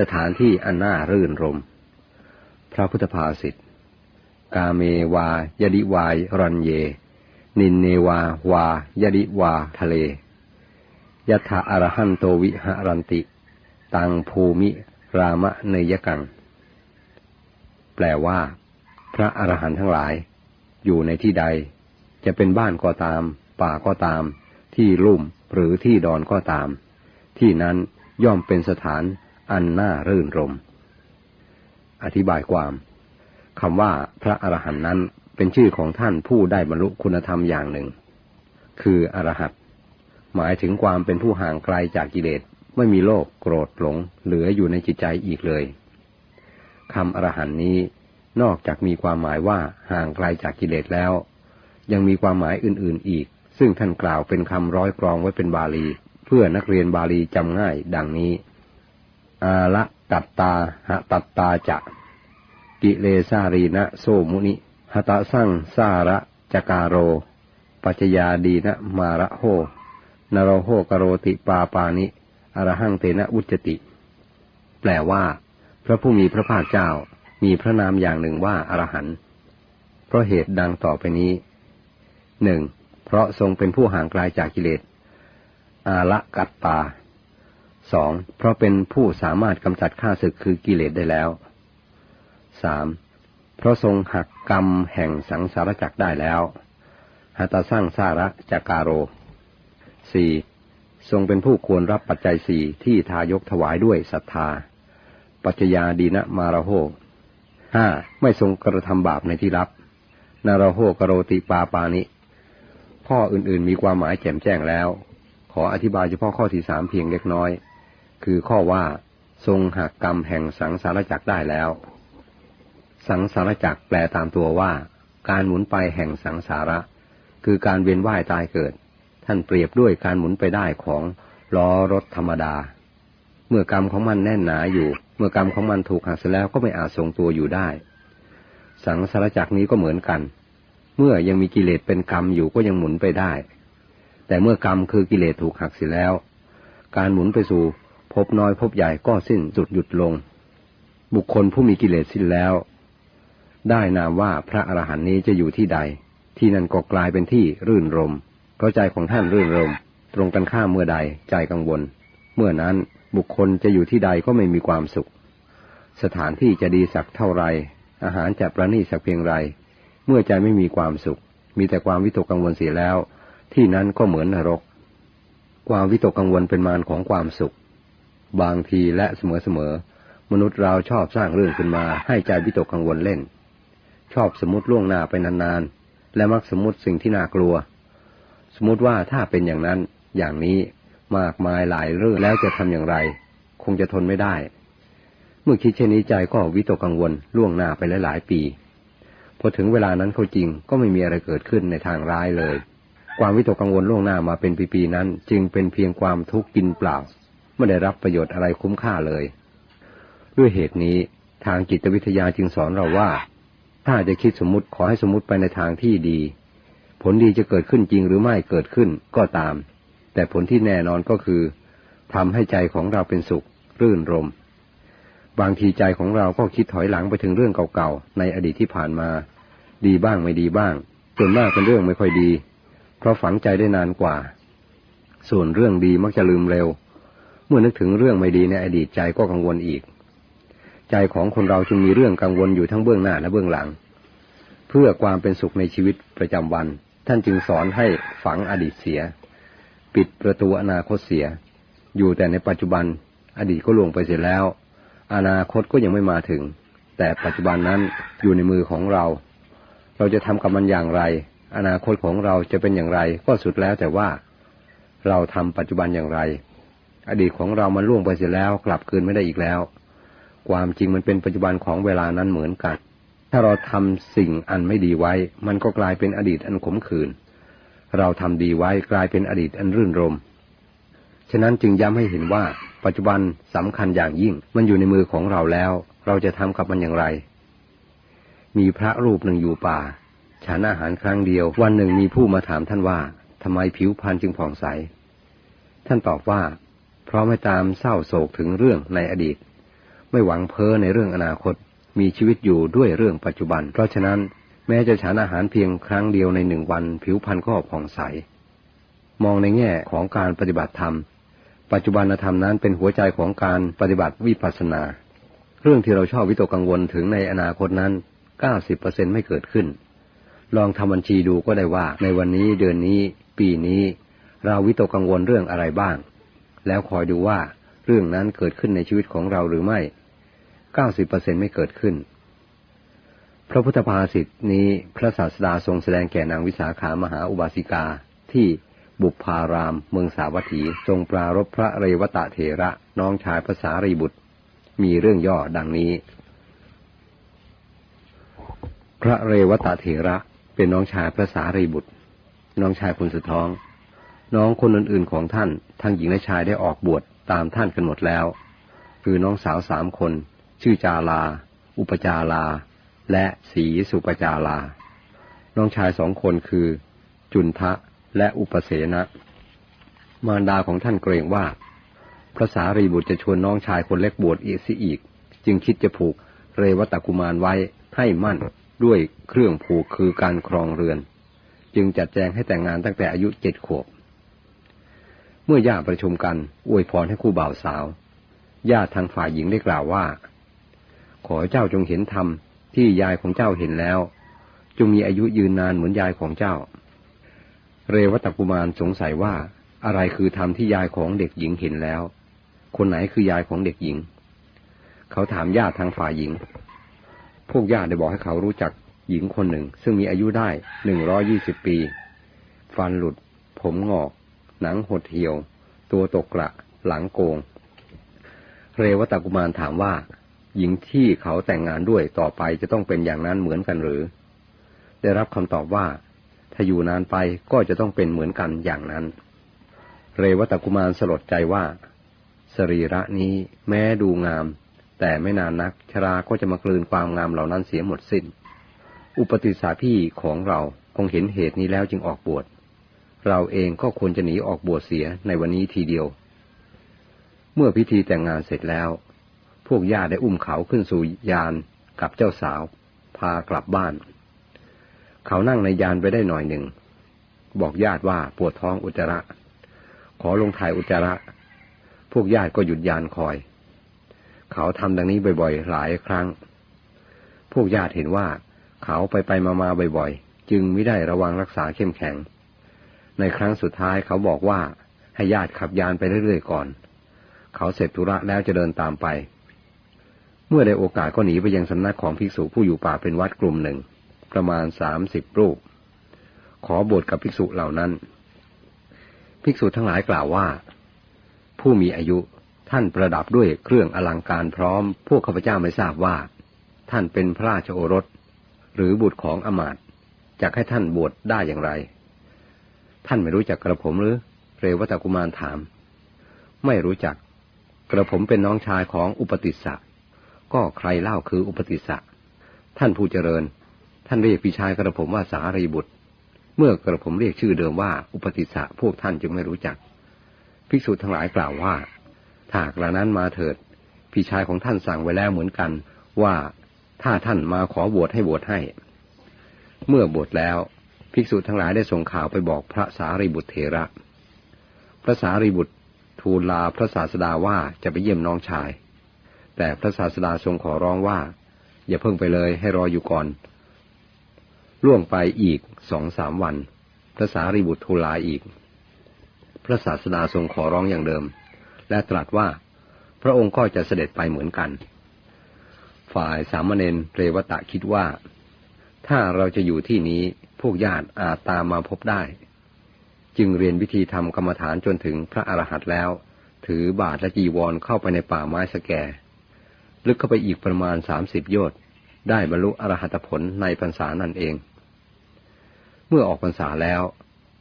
สถานที่อันน่ารื่นรม พระพุทธภาษิต กาเมวายดิวายรันเย นินเนวาวายดิวาทะเล ยัถาอรหันโตวิหรันติ ตังภูมิรามะเนยกัง แปลว่า พระอรหันต์ทั้งหลาย อยู่ในที่ใด จะเป็นบ้านก็ตาม ป่าก็ตาม ที่ลุ่มหรือที่ดอนก็ตาม ที่นั้นย่อมเป็นสถาน อันน่ารื่นรม อธิบายความคำว่าพระอรหันต์นั้นเป็นชื่อของท่านผู้ได้บรรลุคุณธรรมอย่างหนึ่ง คืออรหัตหมายถึงความเป็นผู้ห่างไกลจากกิเลสไม่มีโลภโกรธหลงเหลืออยู่ในจิตใจอีกเลยคำอรหันต์นี้นอกจากมีความหมายว่าห่างไกลจากกิเลสแล้ว ยังมีความหมายอื่นๆอีก ซึ่งท่านกล่าวเป็นคำร้อยกรองไว้เป็นบาลี เพื่อนักเรียนบาลีจำง่ายดังนี้ อาละตัตตาหะตัตตาจะกิเลสารีนะโซมุนิหตะสั่งสาระจการโร ปัจจยาดีนะมาระโหนโรโหกโรติปาปานิอรหังเตนะอุจติ แปลว่า พระผู้มีพระภาคเจ้ามีพระนามอย่างหนึ่งว่าอรหันต์เพราะเหตุดังต่อไปนี้หนึ่งเพราะทรงเป็นผู้ห่างไกลาจากกิเลสอาละกัตตา สองเพราะเป็นผู้สามารถกำจัดข้าศึกคือกิเลสได้แล้วสามเพราะทรงหักกรรมแห่งสังสารจักได้แล้วหัตสร้างสาระจักการโรสี่ทรงเป็นผู้ควรรับปัจจัยสี่ที่ทายกถวายด้วยศรัทธา ปัจจยาดีนะมาราโหห้าไม่ทรงกระทำบาปในที่ลับ นาราโหกโรติปาปานิ ข้ออื่นๆมีความหมายแจ่มแจ้งแล้ว ขออธิบายเฉพาะข้อที่สามเพียงเล็กน้อย คือข้อว่าทรงหักกรรมแห่งสังสารจักได้แล้ว สังสารจักแปลตามตัวว่า การหมุนไปแห่งสังสาระ คือการเวียนว่ายตายเกิด ท่านเปรียบด้วยการหมุนไปได้ของล้อรถธรรมดา เมื่อกรรมของมันแน่นหนาอยู่ เมื่อกรรมของมันถูกหักเสียแล้วก็ไม่อาจทรงตัวอยู่ได้ สังสารจักนี้ก็เหมือนกัน เมื่อยังมีกิเลสเป็นกรรมอยู่ก็ยังหมุนไปได้ แต่เมื่อกรรมคือกิเลสถูกหักเสียแล้ว การหมุนไปสู่ พบน้อยพบใหญ่ก็สิ้นสุดหยุดลง บุคคลผู้มีกิเลสสิ้นแล้ว ได้นามว่าพระอรหันต์นี้จะอยู่ที่ใด ที่นั่นก็กลายเป็นที่รื่นรม เพราะใจของท่านรื่นรม ตรงกันข้ามเมื่อใดใจกังวล เมื่อนั้นบุคคลจะอยู่ที่ใดก็ไม่มีความสุข สถานที่จะดีสักเท่าไร อาหารจะประณีตสักเพียงไร เมื่อใจไม่มีความสุข มีแต่ความวิตกกังวลเสียแล้ว ที่นั้นก็เหมือนนรก ความวิตกกังวลเป็นมารของความสุข บางทีและเสมอๆ มนุษย์เราชอบสร้างเรื่องขึ้นมาให้ใจวิตกกังวลเล่น ชอบสมมติล่วงหน้าไปนานๆ และมักสมมติสิ่งที่น่ากลัว สมมติว่าถ้าเป็นอย่างนั้นอย่างนี้มากมายหลายเรื่องแล้วจะทำอย่างไร คงจะทนไม่ได้ เมื่อคิดเช่นนี้ใจก็วิตกกังวลล่วงหน้าไปหลายๆปีพอถึงเวลานั้นเขาจริงก็ไม่มีอะไรเกิดขึ้นในทางร้ายเลย ความวิตกกังวลล่วงหน้ามาเป็นปีๆนั้น จึงเป็นเพียงความทุกข์กินเปล่า ไม่ได้รับประโยชน์อะไรคุ้มค่าเลย ด้วยเหตุนี้ทางจิตวิทยาจึงสอนเราว่า ถ้าจะคิดสมมติขอให้สมมติไปในทางที่ดี ผลดีจะเกิดขึ้นจริงหรือไม่เกิดขึ้นก็ตาม แต่ผลที่แน่นอนก็คือทำให้ใจของเราเป็นสุข รื่นรม บางทีใจของเราก็คิดถอยหลังไปถึงเรื่องเก่าๆในอดีตที่ผ่านมา ดีบ้างไม่ดีบ้างส่วนมากเป็นเรื่องไม่ค่อยดี เพราะฝังใจได้นานกว่า ส่วนเรื่องดีมักจะลืมเร็ว เมื่อนึกถึงเรื่องไม่ดีในอดีตใจก็กังวลอีก ใจของคนเราจึงมีเรื่องกังวลอยู่ทั้งเบื้องหน้าและเบื้องหลัง เพื่อความเป็นสุขในชีวิตประจำวัน ท่านจึงสอนให้ฝังอดีตเสีย ปิดประตูอนาคตเสีย อยู่แต่ในปัจจุบัน อดีตก็ล่วงไปเสียแล้ว อนาคตก็ยังไม่มาถึง แต่ปัจจุบันนั้นอยู่ในมือของเรา เราจะทำกับมันอย่างไร อนาคตของเราจะเป็นอย่างไร ก็สุดแล้วแต่ว่า เราทำปัจจุบันอย่างไร อดีตของเรามันล่วงไปเสียแล้ว กลับคืนไม่ได้อีกแล้ว ความจริงมันเป็นปัจจุบันของเวลานั้นเหมือนกัน ถ้าเราทำสิ่งอันไม่ดีไว้ มันก็กลายเป็นอดีตอันขมขื่นเราทำดีไว้กลายเป็นอดีตอันรื่นรม ฉะนั้นจึงย้ำให้เห็นว่า ปัจจุบันสำคัญอย่างยิ่ง มันอยู่ในมือของเราแล้ว เราจะทำกับมันอย่างไร มีพระรูปหนึ่งอยู่ป่า ฉันอาหารครั้งเดียว วันหนึ่งมีผู้มาถามท่านว่าทำไมผิวพรรณจึงผ่องใส ท่านตอบว่า เพราะไม่ตามเศร้าโศกถึงเรื่องในอดีต ไม่หวังเพ้อในเรื่องอนาคต มีชีวิตอยู่ด้วยเรื่องปัจจุบัน เพราะฉะนั้นแม้จะฉันอาหารเพียงครั้งเดียวในหนึ่งวัน ผิวพรรณก็ผ่องใส มองในแง่ของการปฏิบัติธรรม ปัจจุบันธรรมนั้นเป็นหัวใจของการปฏิบัติวิปัสสนา เรื่องที่เราชอบวิตกกังวลถึงในอนาคตนั้น 90%ไม่เกิดขึ้น ลองทำบัญชีดูก็ได้ว่าในวันนี้เดือนนี้ ปีนี้ เราวิตกกังวลเรื่องอะไรบ้าง แล้วคอยดูว่าเรื่องนั้นเกิดขึ้นในชีวิตของเราหรือไม่ 90%ไม่เกิดขึ้น พระพุทธภาษิตนี้พระศาสดาทรงแสดงแก่นางวิสาขามหาอุบาสิกาที่บุพาราม เมืองสาวัตถี ทรงปรารบพระเรวตะเถระน้องชายภาษารีบุตร มีเรื่องย่อดังนี้ พระเรวตะเถระเป็นน้องชายพระสารีบุตร น้องชายคนสุดท้อง น้องคนอื่นๆของท่าน ทั้งหญิงและชายได้ออกบวชตามท่านกันหมดแล้ว คือน้องสาวสามคน ชื่อจาลา อุปจาลา และสีสุปจาลา น้องชายสองคนคือ จุนทะและอุปเสนะ มารดาของท่านเกรงว่า พระสารีบุตรจะชวนน้องชายคนเล็กบวชอีกสิอีก จึงคิดจะผูกเรวตกุมารไว้ให้มั่นด้วยเครื่องผูกคือการครองเรือน จึงจัดแจงให้แต่งงานตั้งแต่อายุเจ็ดขวบ เมื่อญาติประชุมกันอวยพรให้คู่บ่าวสาวญาติทางฝ่ายหญิงได้กล่าวว่า ขอเจ้าจงเห็นธรรมที่ยายของเจ้าเห็นแล้ว จงมีอายุยืนนานเหมือนยายของเจ้า เรวัตกุมารสงสัยว่าอะไรคือธรรมที่ยายของเด็กหญิงเห็นแล้ว คนไหนคือยายของเด็กหญิง เขาถามญาติทางฝ่ายหญิง พวกญาติได้บอกให้เขารู้จักหญิงคนหนึ่ง ซึ่งมีอายุได้หนึ่งร้อยี่สิบปี ฟันหลุด ผมงอก หนังหดเหี่ยว ตัวตกกระหลังโกง เรวตกุมารถามว่า หญิงที่เขาแต่งงานด้วยต่อไปจะต้องเป็นอย่างนั้นเหมือนกันหรือ ได้รับคำตอบว่า ถ้าอยู่นานไปก็จะต้องเป็นเหมือนกันอย่างนั้น เรวตกุมารสลดใจว่า สรีระนี้แม้ดูงาม แต่ไม่นานนักชราก็จะมากลืนความงามเหล่านั้นเสียหมดสิ้น อุปติสาพี่ของเราคงเห็นเหตุนี้แล้วจึงออกบวช เราเองก็ควรจะหนีออกบวชเสียในวันนี้ทีเดียว เมื่อพิธีแต่งงานเสร็จแล้ว พวกญาติได้อุ้มเขาขึ้นสู่ยานกับเจ้าสาว พากลับบ้าน เขานั่งในยานไปได้หน่อยหนึ่ง บอกญาติว่าปวดท้องอุจจาระ ขอลงถ่ายอุจจาระ พวกญาติก็หยุดยานคอย เขาทำดังนี้บ่อยๆ หลายครั้ง พวกญาติเห็นว่า เขาไปไปมาๆบ่อยๆ จึงไม่ได้ระวังรักษาเข้มแข็ง ในครั้งสุดท้ายเขาบอกว่าให้ญาติขับยานไปเรื่อยๆก่อน เขาเสร็จธุระแล้วจะเดินตามไป เมื่อได้โอกาสก็หนีไปยังสำนักของภิกษุผู้อยู่ป่าเป็นวัดกลุ่มหนึ่ง ประมาณสามสิบรูป ขอบวชกับภิกษุเหล่านั้น ภิกษุทั้งหลายกล่าวว่า ผู้มีอายุท่านประดับด้วยเครื่องอลังการพร้อม พวกข้าพเจ้าไม่ทราบว่า ท่านเป็นพระราชโอรส หรือบุตรของอมาตย์จะให้ท่านบวชได้อย่างไร ท่านไม่รู้จักกระผมหรือ เรวัตกุมารถาม ไม่รู้จัก กระผมเป็นน้องชายของอุปติสสะ ก็ใครเล่าคืออุปติสสะ ท่านผู้เจริญ ท่านเรียกพี่ชายกระผมว่าสารีบุตร เมื่อกระผมเรียกชื่อเดิมว่าอุปติสสะพวกท่านจึงไม่รู้จัก ภิกษุทั้งหลายกล่าวว่าถ้ากระนั้นมาเถิด พี่ชายของท่านสั่งไว้แล้วเหมือนกันว่าถ้าท่านมาขอบวชให้บวชให้ เมื่อบวชแล้ว ภิกษุทั้งหลายได้ส่งข่าวไปบอกพระสารีบุตรเถระ พระสารีบุตรทูลลาพระศาสดาว่าจะไปเยี่ยมน้องชาย แต่พระศาสดาทรงขอร้องว่า อย่าเพิ่งไปเลยให้รออยู่ก่อน ล่วงไปอีกสองสามวัน พระสารีบุตรทูลลาอีก พระศาสดาทรงขอร้องอย่างเดิม และตรัสว่า พระองค์ก็จะเสด็จไปเหมือนกัน ฝ่ายสามเณรเรวตะคิดว่า ถ้าเราจะอยู่ที่นี้ วกญาติอาจตามมาพบได้ จึงเรียนวิธีทำกรรมฐานจนถึงพระอรหันต์แล้ว ถือบาทและจีวรเข้าไปในป่าไม้สแกลึกเข้าไปอีกประมาณสามสิบโยชน์ได้บรรลุอรหัตผลในพรรษานั่นเอง เมื่อออกพรรษาแล้ว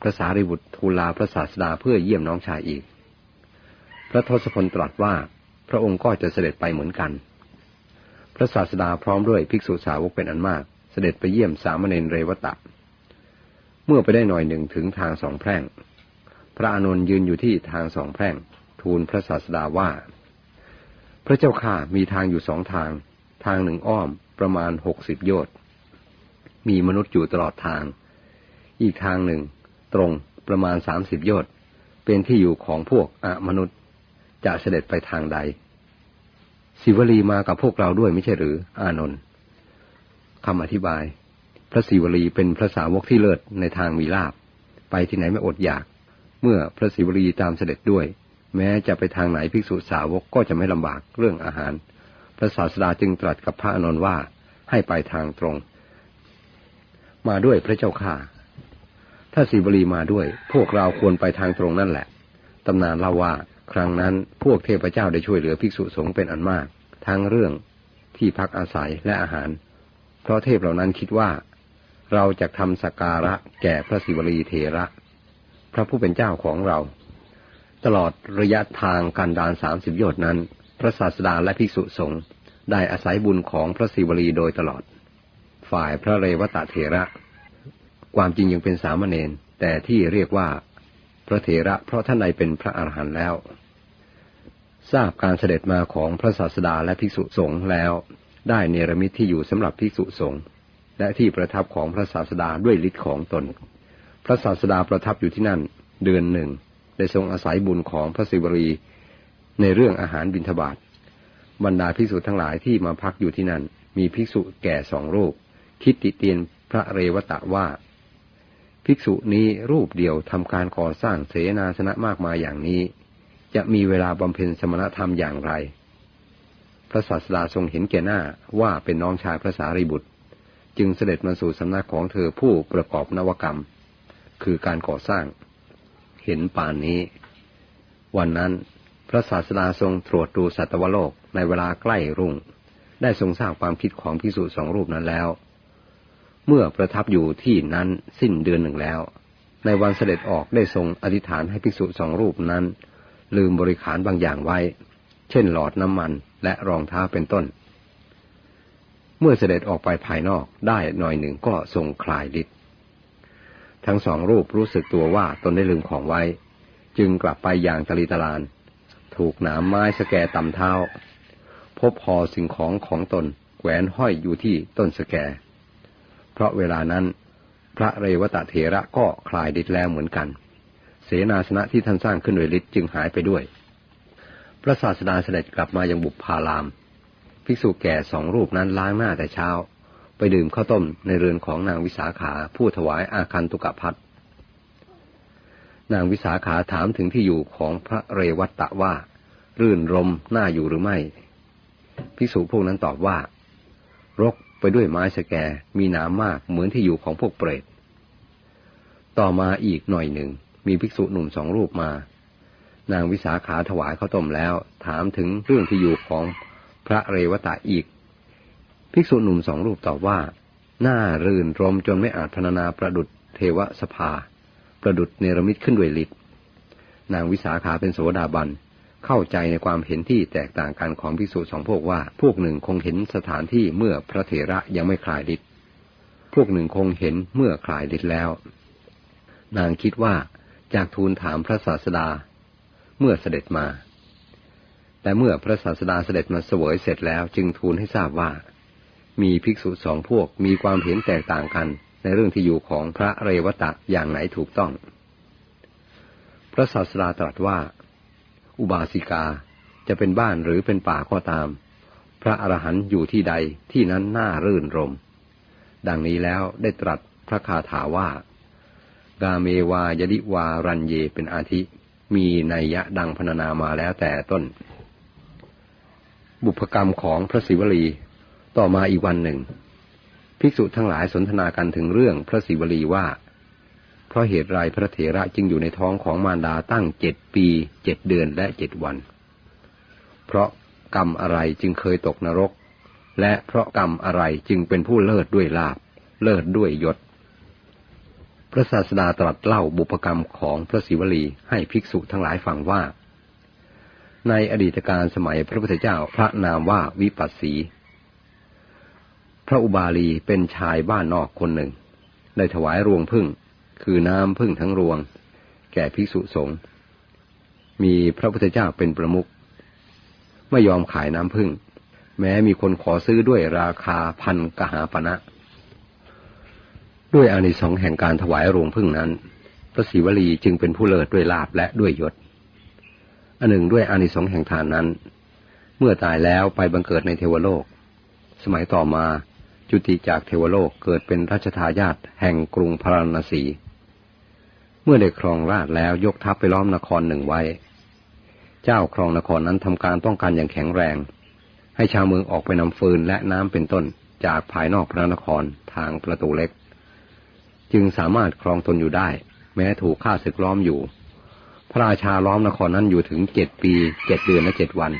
พระสารีบุตรทูลลาพระศาสดาเพื่อเยี่ยมน้องชายอีก พระทศพลตรัสว่าพระองค์ก็จะเสด็จไปเหมือนกัน พระศาสดาพร้อมด้วยภิกษุสาวกเป็นอันมาก เสด็จไปเยี่ยมสามเณรเรวตะ มื่อไปได้หน่อยหนึ่งถึงทางสองแพร่ง พระอานนท์ยืนอยู่ที่ทางสองแพร่ง ทูลพระศาสดาว่า พระเจ้าข่ามีทางอยู่สองทาง ทางหนึ่งอ้อมประมาณหกสิบโยชน์มีมนุษย์อยู่ตลอดทาง อีกทางหนึ่ง ตรงประมาณสามสิบโยชน์เป็นที่อยู่ของพวกอมนุษย์ จะเสด็จไปทางใดศิวลีมากับพวกเราด้วยไม่ใช่หรือ อานนท์คำอธิบาย พระศิวลีเป็นพระสาวกที่เลิศในทางมีลาบ ไปที่ไหนไม่อดอยาก เมื่อพระศิวลีตามเสด็จด้วย แม้จะไปทางไหนภิกษุสาวกก็จะไม่ลำบากเรื่องอาหาร พระศาสดาจึงตรัสกับพระอนนท์ว่าให้ไปทางตรง มาด้วยพระเจ้าข่าถ้าศิวลีมาด้วย พวกเราควรไปทางตรงนั่นแหละ ตำนานเล่าว่าครั้งนั้นพวกเทพเจ้าได้ช่วยเหลือภิกษุสงฆ์เป็นอันมาก ทั้งเรื่องที่พักอาศัยและอาหาร เพราะเทพเหล่านั้นคิดว่า เราจะทำสักการะแก่พระศิวลีเทระ พระผู้เป็นเจ้าของเรา ตลอดระยะทางการดานสามสิบโยชน์นั้น พระศาสดาและภิกษุสงฆ์ได้อาศัยบุญของพระศิวลีโดยตลอด ฝ่ายพระเรวตะเทระ ความจริงยังเป็นสามเณรแต่ที่เรียกว่าพระเถระเพราะท่านใดเป็นพระอรหันต์แล้ว ทราบการเสด็จมาของพระศาสดาและภิกษุสงฆ์แล้ว ได้เนรมิตที่อยู่สำหรับภิกษุสงฆ์ และที่ประทับของพระศาสดาด้วยฤทธิ์ของตน พระศาสดาประทับอยู่ที่นั่นเดือนหนึ่งได้ทรงอาศัยบุญของพระศิวรี ในเรื่องอาหารบิณฑบาตบรรดาภิกษุทั้งหลายที่มาพักอยู่ที่นั่น มีภิกษุแก่สองรูป คิดติเตียนพระเรวตะว่า ภิกษุนี้รูปเดียวทำการก่อสร้างเสนาสนะมากมายอย่างนี้ จะมีเวลาบำเพ็ญสมณธรรมอย่างไร พระศาสดาทรงเห็นแก่หน้าว่าเป็นน้องชายพระสารีบุตร จึงเสด็จมาสู่สำนักของเธอผู้ประกอบนวกรรม คือการก่อสร้าง เห็นป่านนี้ วันนั้นพระศาสดาทรงตรวจดูสัตวโลกในเวลาใกล้รุ่ง ได้ทรงทราบความคิดของพิสุสองรูปนั้นแล้ว เมื่อประทับอยู่ที่นั้นสิ้นเดือนหนึ่งแล้ว ในวันเสด็จออกได้ทรงอธิษฐานให้ภิกษุสองรูปนั้น ลืมบริขารบางอย่างไว้ เช่นหลอดน้ำมันและรองเท้าเป็นต้น เมื่อเสด็จออกไปภายนอกได้หน่อยหนึ่งก็ทรงคลายฤทธิ์ทั้งสองรูปรู้สึกตัวว่าตนได้ลืมของไว้ จึงกลับไปอย่างตลีตลาน ถูกหนามไม้สแกต่ำเท้า พบพอสิ่งของของตนแขวนห้อยอยู่ที่ต้นสแก เพราะเวลานั้น พระเรวตะเถระก็คลายฤทธิ์แล้วเหมือนกัน เสนาสนะที่ท่านสร้างขึ้นโดยฤทธิ์จึงหายไปด้วย พระศาสดาเสด็จกลับมายังบุพพาราม ภิกษุแก่สองรูปนั้นล้างหน้าแต่เช้า ไปดื่มข้าวต้มในเรือนของนางวิสาขาผู้ถวายอาคันตุกพัทนางวิสาขาถามถึงที่อยู่ของพระเรวัตตะว่า รื่นรมน่าอยู่หรือไม่ ภิกษุพวกนั้นตอบว่า รกไปด้วยไม้สแกมีหนามมากเหมือนที่อยู่ของพวกเปรต ต่อมาอีกหน่อยหนึ่ง มีภิกษุหนุ่มสองรูปมา นางวิสาขาถวายข้าวต้มแล้ว ถามถึงเรื่องที่อยู่ของ ระเรวตะอีก ภิกษุหนุ่มสองรูปตอบว่า หน้ารื่นรมจนไม่อาจพรรณนาประดุดเทวสภา ประดุดเนรมิตขึ้นด้วยฤทธิ์นางวิสาขาเป็นโสดาบันเข้าใจในความเห็นที่แตกต่างกันของภิกษุสองพวกว่า พวกหนึ่งคงเห็นสถานที่เมื่อพระเถระยังไม่คลายฤทธิ์พวกหนึ่งคงเห็นเมื่อคลายฤทธิ์แล้ว นางคิดว่าจากทูลถามพระศาสดา เมื่อเสด็จมา แต่เมื่อพระศาสดาเสด็จมาเสวยเสร็จแล้วจึงทูลให้ทราบว่า มีภิกษุสองพวกมีความเห็นแตกต่างกัน ในเรื่องที่อยู่ของพระเรวตะอย่างไหนถูกต้อง พระศาสดาตรัสว่า อุบาสิกาจะเป็นบ้านหรือเป็นป่าก็ตาม พระอรหันต์อยู่ที่ใดที่นั้นน่ารื่นรม ดังนี้แล้วได้ตรัสพระคาถาว่า กาเมวายดิวารันเยเป็นอาทิ มีนัยยะดังพรรณนามาแล้วแต่ต้น บุพกรรมของพระศิวลี ต่อมาอีกวันหนึ่ง ภิกษุทั้งหลายสนทนากันถึงเรื่องพระศิวลีว่า เพราะเหตุไรพระเถระจึงอยู่ในท้องของมารดาตั้งเจ็ดปีเจ็ดเดือนและเจ็ดวัน เพราะกรรมอะไรจึงเคยตกนรก และเพราะกรรมอะไรจึงเป็นผู้เลิศด้วยลาบ เลิศด้วยยศ พระศาสดาตรัสเล่าบุพกรรมของพระศิวลีให้ภิกษุทั้งหลายฟังว่า ในอดีตการสมัยพระพุทธเจ้าพระนามว่าวิปัสสี พระอุบาลีเป็นชายบ้านนอกคนหนึ่ง ได้ถวายรวงพึ่ง คือน้ำพึ่งทั้งรวง แก่ภิกษุสงฆ์ มีพระพุทธเจ้าเป็นประมุข ไม่ยอมขายน้ำพึ่ง แม้มีคนขอซื้อด้วยราคาพันกหาปณะด้วยอานิสงส์แห่งการถวายโรงพึ่งนั้น พระศิวลีจึงเป็นผู้เลิศด้วยลาบและด้วยยศ อันหนึ่งด้วยอานิสงส์แห่งทานนั้น เมื่อตายแล้วไปบังเกิดในเทวโลก สมัยต่อมาจุติจากเทวโลกเกิดเป็นรัชทายาทแห่งกรุงพาราณสี เมื่อได้ครองราชแล้วยกทัพไปล้อมนครหนึ่งไว้ เจ้าครองนครนั้นทำการป้องกันอย่างแข็งแรง ให้ชาวเมืองออกไปนำฟืนและน้ำเป็นต้นจากภายนอกพระนครทางประตูเล็ก จึงสามารถครองตนอยู่ได้ แม้ถูกฆ่าศึกล้อมอยู่ พระราชาล้อมนครนั้นอยู่ถึงเจ็ดปีเจ็ดเดือนและเจ็ดวัน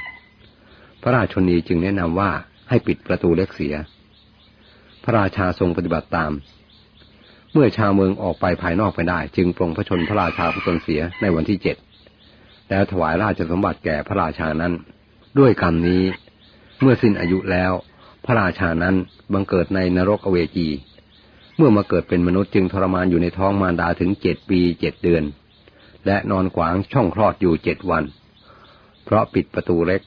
พระราชนีจึงแนะนำว่าให้ปิดประตูเล็กเสีย พระราชาทรงปฏิบัติตาม เมื่อชาวเมืองออกไปภายนอกไปได้ จึงปรงพระชนพระราชาผู้ตนเสียในวันที่เจ็ดแล้วถวายราชสมบัติแก่พระราชานั้น ด้วยกรรมนี้ เมื่อสิ้นอายุแล้ว พระราชานั้นบังเกิดในนรกอเวจี เมื่อมาเกิดเป็นมนุษย์จึงทรมานอยู่ในท้องมารดาถึงเจ็ดปีเจ็ดเดือน และนอนขวางช่องคลอดอยู่เจ็ดวัน เพราะปิดประตูเล็ก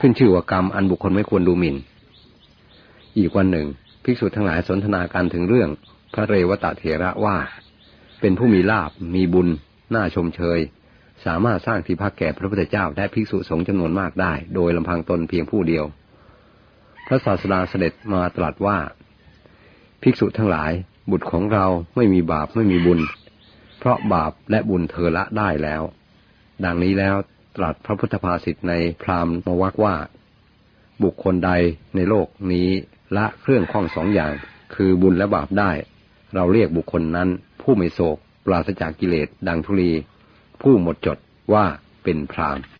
ขึ้นชื่อว่ากรรมอันบุคคลไม่ควรดูหมิ่น อีกวันหนึ่ง ภิกษุทั้งหลายสนทนากันถึงเรื่อง พระเรวตะเถระว่า เป็นผู้มีลาบมีบุญ น่าชมเชย สามารถสร้างที่พักแก่พระพุทธเจ้าและภิกษุสงฆ์จำนวนมากได้ โดยลำพังตนเพียงผู้เดียว พระศาสดาเสด็จมาตรัสว่า ภิกษุทั้งหลายบุตรของเราไม่มีบาปไม่มีบุญ เพราะบาปและบุญเธอละได้แล้ว ดังนี้แล้วตรัสพระพุทธภาษิตในพราหมณ์มวักว่า บุคคลใดในโลกนี้ละเครื่องข้องสองอย่าง คือบุญและบาปได้ เราเรียกบุคคลนั้น ผู้ไม่โศก ปราศจากกิเลสดังธุลี ผู้หมดจดว่าเป็นพราหมณ์